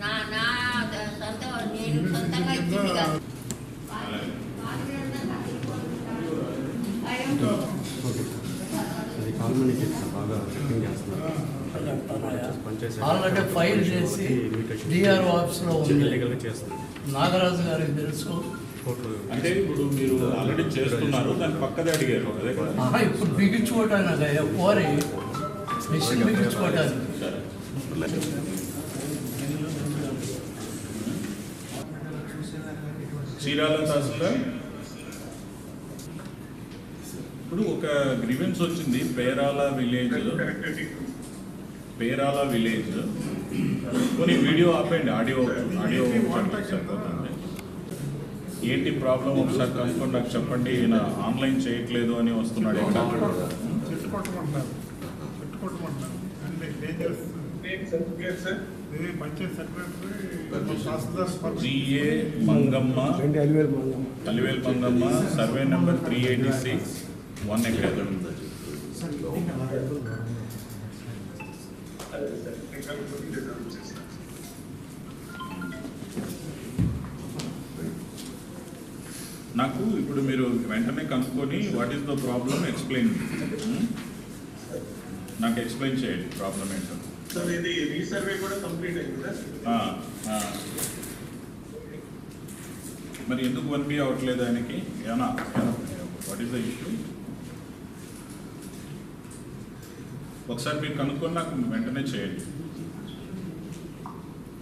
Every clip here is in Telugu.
నా నా సొంత నేను సొంతంగా ఇచ్చింది కాదు. ఆల్రెడీ ఫైల్ చేసి డిఆర్ఓ ఆఫీస్లో ఉంది. నాగరాజు గారికి తెలుసు. అంటే ఇప్పుడు మీరు ఆల్రెడీ చేస్తున్నారు దాని పక్కదే అడిగారు అదే కదా? ఆహా, ఇప్పుడు బిగించుకోవటానికి అయ్యా కోరి మిషన్ బిగించుకోవటానికి సరే చీరాల తహసీల్దార్ ఇప్పుడు ఒక గ్రీవెన్స్ వచ్చింది. పేరాల విలేజ్ పేరాల విలేజ్ కొన్ని వీడియో ఆపండి ఆడియో ఆడియో సరిపోతుంది. ఏంటి ప్రాబ్లం? ఒకసారి కనుక్కొని నాకు చెప్పండి. ఈయన ఆన్లైన్ చేయట్లేదు అని వస్తున్నాడు. Dangerous Mangamma. Alivelu Mangamma. Survey number three eighty six. One acre నాకు ఇప్పుడు మీరు వెంటనే కనుక్కొని what is the problem explain నాకు ఎక్స్ప్లెయిన్ చేయండి ప్రాబ్లం ఏంటో. సార్ ఇది రీసర్వే కూడా కంప్లీట్ అయింది. మరి ఎందుకు వన్ బి అవ్వట్లేదు ఆయనకి? వాట్ ఈస్ ద ఇష్యూ ఒకసారి మీరు కనుక్కొని నాకు వెంటనే చేయండి.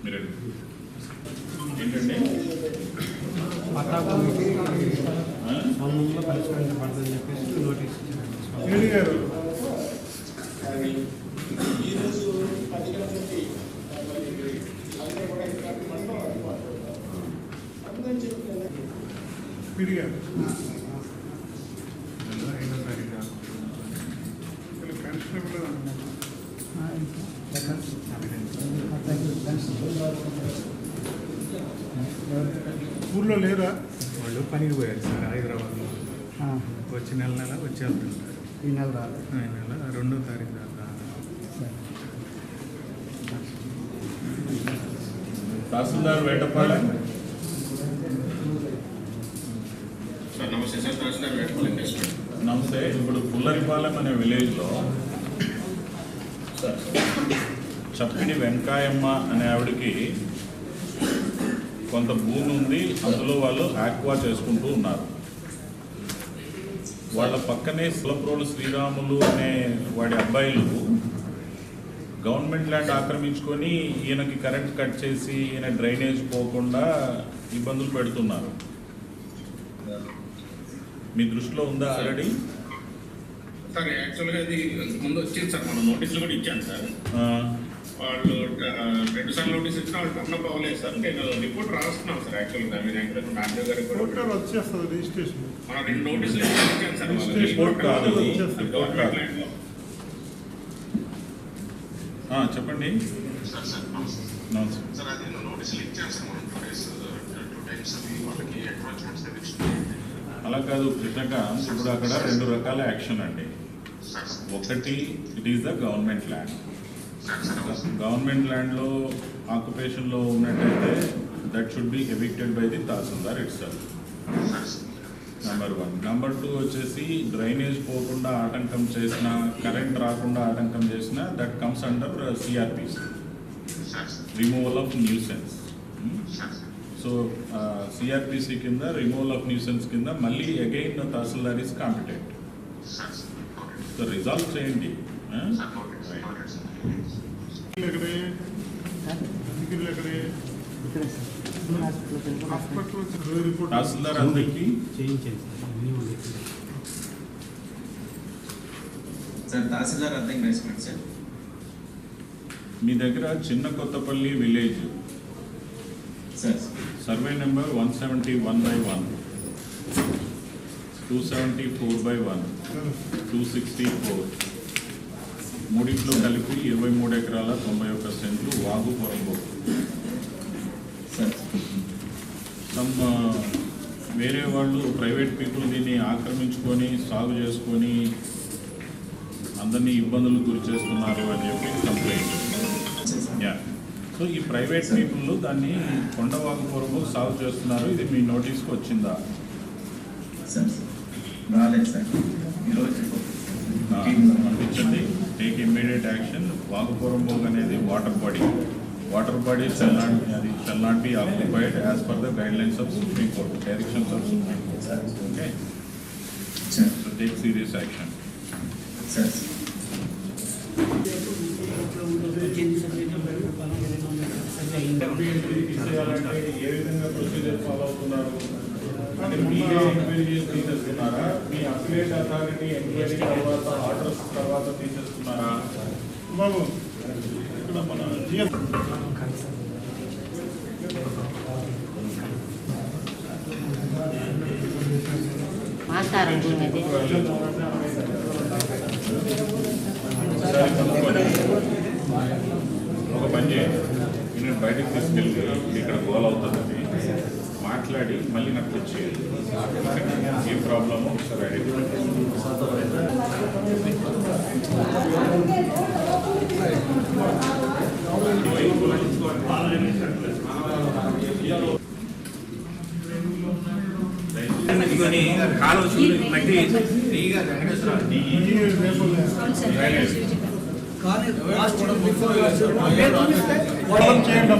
మీరు ఏంటండి? గారు? గారు కానిస్టేబుల్. ఊర్లో లేరా? వాళ్ళు పనికి పోయారు సార్ హైదరాబాద్లో. వచ్చి నెల నెల వచ్చి వెళ్తుంటారు ఈ నెల రాదు. ఈ నెల రెండో తారీఖు దాకా. తహసీల్దార్ వేటపాలెం సార్ నమస్తే ఇప్పుడు పుల్లరిపాలెం అనే విలేజ్లో చప్పిడి వెంకాయమ్మ అనే ఆవిడకి కొంత భూమి ఉంది. అందులో వాళ్ళు ఆక్వా చేసుకుంటూ ఉన్నారు. వాళ్ళ పక్కనే సులప్రోలు శ్రీరాములు అనే వాడి అబ్బాయిలు గవర్నమెంట్ ల్యాండ్ ఆక్రమించుకొని ఈయనకి కరెంట్ కట్ చేసి ఈయన డ్రైనేజ్ పోకుండా ఇబ్బందులు పెడుతున్నారు. మీ దృష్టిలో ఉందా ఆల్రెడీ సార్ యాక్చువల్గా ఇది ముందు వచ్చింది సార్ మనం నోటీసులు కూడా ఇచ్చాను సార్. ఆ, వాళ్ళు రెండు సార్లు నోటీస్ ఇచ్చినా వాళ్ళు టర్న్ అప్ అవ్వలేదు సార్. నేను రిపోర్ట్ రాస్తున్నాం సార్ యాక్చువల్గా మీరు యాక్చువల్గా నాన్న గారికి కూడా. కోర్టు వచ్చేస్తుంది రిజిస్ట్రేషన్. మనం రెండు నోటీసులు ఇచ్చాను సార్. రిపోర్ట్. గవర్నమెంట్. ల్యాండ్లో. చెప్పండి. సార్ సార్ నమస్తే. సార్ అది నోటీసులు ఇచ్చాను సార్ మనం టూ డేస్ టూ టైమ్స్ అవి వాళ్ళకి అడ్వాన్స్మెంట్స్ తెప్పించుకున్నాం అలా కాదు కృష్ణకాంత్ ఇప్పుడు అక్కడ రెండు రకాల యాక్షన్ అండి. ఒకటి it is the government land government ల్యాండ్లో ఆక్యుపేషన్లో ఉన్నట్టయితే that should be evicted by the tahsildar itself number one number two వచ్చేసి డ్రైనేజ్ పోకుండా ఆటంకం చేసిన కరెంట్ రాకుండా ఆటంకం చేసిన that comes under CrPC removal of nuisance so CrPC కింద రిమూవల్ ఆఫ్ న్యూసెన్స్ కింద మళ్ళీ again tahsildar is competent so resolve చేయండి. తహసీల్దార్ అందరికీ. తహసీల్దార్ సార్? మీ దగ్గర చిన్న Kothapalli village sir survey number one seventy one by one. Two seventy four by one. Two sixty four. మూడింట్లో కలిపి ఇరవై మూడు ఎకరాల తొంభై ఒక్క సెంట్లు వాగు పొరంబో. సమ్ వేరే వాళ్ళు ప్రైవేట్ పీపుల్ దీన్ని ఆక్రమించుకొని సాగు చేసుకొని అందరినీ ఇబ్బందులకు గురి చేస్తున్నారు అని చెప్పి కంప్లైంట్. యా. సో ఈ ప్రైవేట్ పీపుల్ దాన్ని కొండవాగు పొరము సాగు చేస్తున్నారు. ఇది మీ నోటీస్కి వచ్చిందా? సార్ రాలేదు సార్. ఈరోజు ఆ, పంపించండి. టేక్ ఇమ్మీడియట్ యాక్షన్ వాగుపురంబోగ్ అనేది water body. Water body shall not అది shall not be occupied as per the guidelines of Supreme Court directions of Supreme Court okay so take serious action sir. ఏ విధంగా ప్రొసీజర్ ఫాలో అవుతున్నారు అంటే మీరే ఎంక్వైరీ తీసేస్తున్నారా మీ అఫిలియేట్ అథారిటీ ఎంక్వైరీ తర్వాత ఆర్డర్స్ తర్వాత తీసేస్తున్నారా బాబు ఇక్కడ మన భూమి అది ఒకసారి కనుక్కొని ఒక పని చేయండి నేను బయటకు తీసుకెళ్ళి ఇక్కడ గోల్ అవుతుంది మాట్లాడి మళ్ళీ నాకు తెచ్చేయాలి ఏ ప్రాబ్లమో? ఒకసారి ఐడెంటిఫై వాళ్ళని చేయండి వాళ్ళని చేయండి